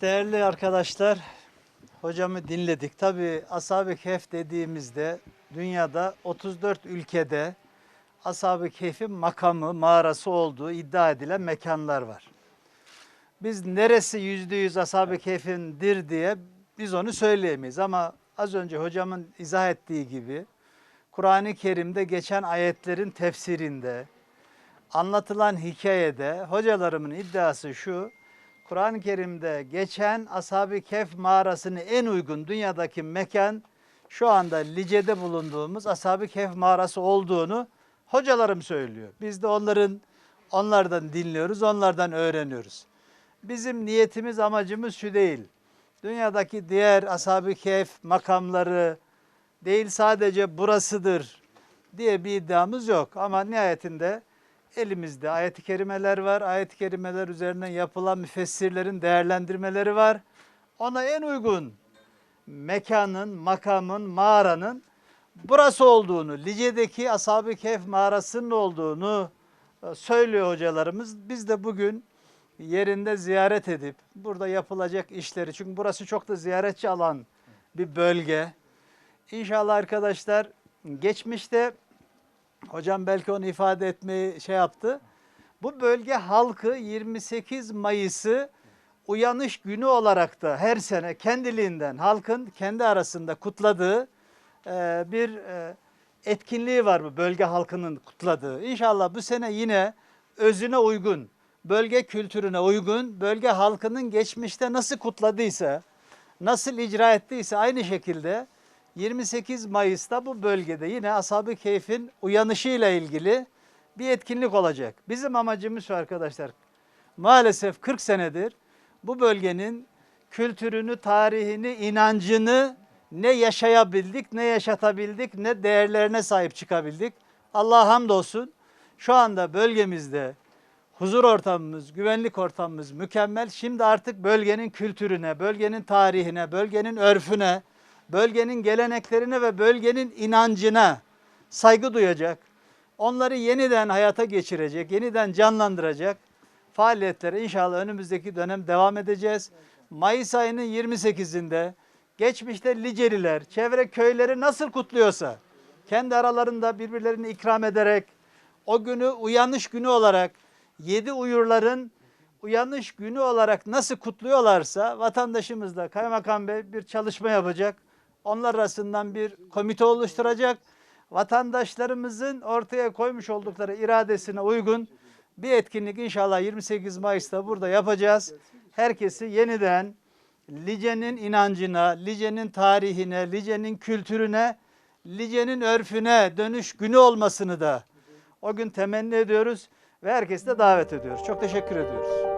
Değerli arkadaşlar, hocamı dinledik. Tabi Ashab-ı Kehf dediğimizde dünyada 34 ülkede Ashab-ı Kehf'in makamı, mağarası olduğu iddia edilen mekanlar var. Biz neresi yüzde yüz Ashab-ı Kehf'indir diye biz onu söyleyemeyiz. Ama az önce hocamın izah ettiği gibi Kur'an-ı Kerim'de geçen ayetlerin tefsirinde, anlatılan hikayede hocalarımın iddiası şu, Kur'an-ı Kerim'de geçen Ashab-ı Kehf mağarasını en uygun dünyadaki mekan şu anda Lice'de bulunduğumuz Ashab-ı Kehf mağarası olduğunu hocalarım söylüyor. Biz de onların onlardan dinliyoruz, onlardan öğreniyoruz. Bizim niyetimiz, amacımız şu değil. Dünyadaki diğer Ashab-ı Kehf makamları değil sadece burasıdır diye bir iddiamız yok. Ama nihayetinde elimizde ayet-i kerimeler var. Ayet-i kerimeler üzerine yapılan müfessirlerin değerlendirmeleri var. Ona en uygun mekanın, makamın, mağaranın burası olduğunu, Lice'deki Ashab-ı Kehf mağarasının olduğunu e, söylüyor hocalarımız. Biz de bugün yerinde ziyaret edip burada yapılacak işleri çünkü burası çok da ziyaretçi alan bir bölge. İnşallah arkadaşlar geçmişte hocam belki onu ifade etmeyi şey yaptı. Bu bölge halkı 28 Mayıs'ı uyanış günü olarak da her sene kendiliğinden halkın kendi arasında kutladığı e, bir e, etkinliği var bu bölge halkının kutladığı. İnşallah bu sene yine özüne uygun, bölge kültürüne uygun, bölge halkının geçmişte nasıl kutladıysa, nasıl icra ettiyse aynı şekilde 28 Mayıs'ta bu bölgede yine Ashab-ı Keyf'in uyanışıyla ilgili bir etkinlik olacak. Bizim amacımız şu arkadaşlar. Maalesef 40 senedir bu bölgenin kültürünü, tarihini, inancını ne yaşayabildik, ne yaşatabildik, ne değerlerine sahip çıkabildik. Allah'a hamdolsun şu anda bölgemizde huzur ortamımız, güvenlik ortamımız mükemmel. Şimdi artık bölgenin kültürüne, bölgenin tarihine, bölgenin örfüne, bölgenin geleneklerine ve bölgenin inancına saygı duyacak. Onları yeniden hayata geçirecek, yeniden canlandıracak faaliyetlere inşallah önümüzdeki dönem devam edeceğiz. Mayıs ayının 28'inde geçmişte Liceliler, çevre köyleri nasıl kutluyorsa kendi aralarında birbirlerini ikram ederek o günü uyanış günü olarak yedi uyurların uyanış günü olarak nasıl kutluyorlarsa vatandaşımız da kaymakam bey bir çalışma yapacak. Onlar arasından bir komite oluşturacak. Vatandaşlarımızın ortaya koymuş oldukları iradesine uygun bir etkinlik inşallah 28 Mayıs'ta burada yapacağız. Herkesi yeniden Lice'nin inancına, Lice'nin tarihine, Lice'nin kültürüne, Lice'nin örfüne dönüş günü olmasını da o gün temenni ediyoruz ve herkesi de davet ediyoruz. Çok teşekkür ediyoruz.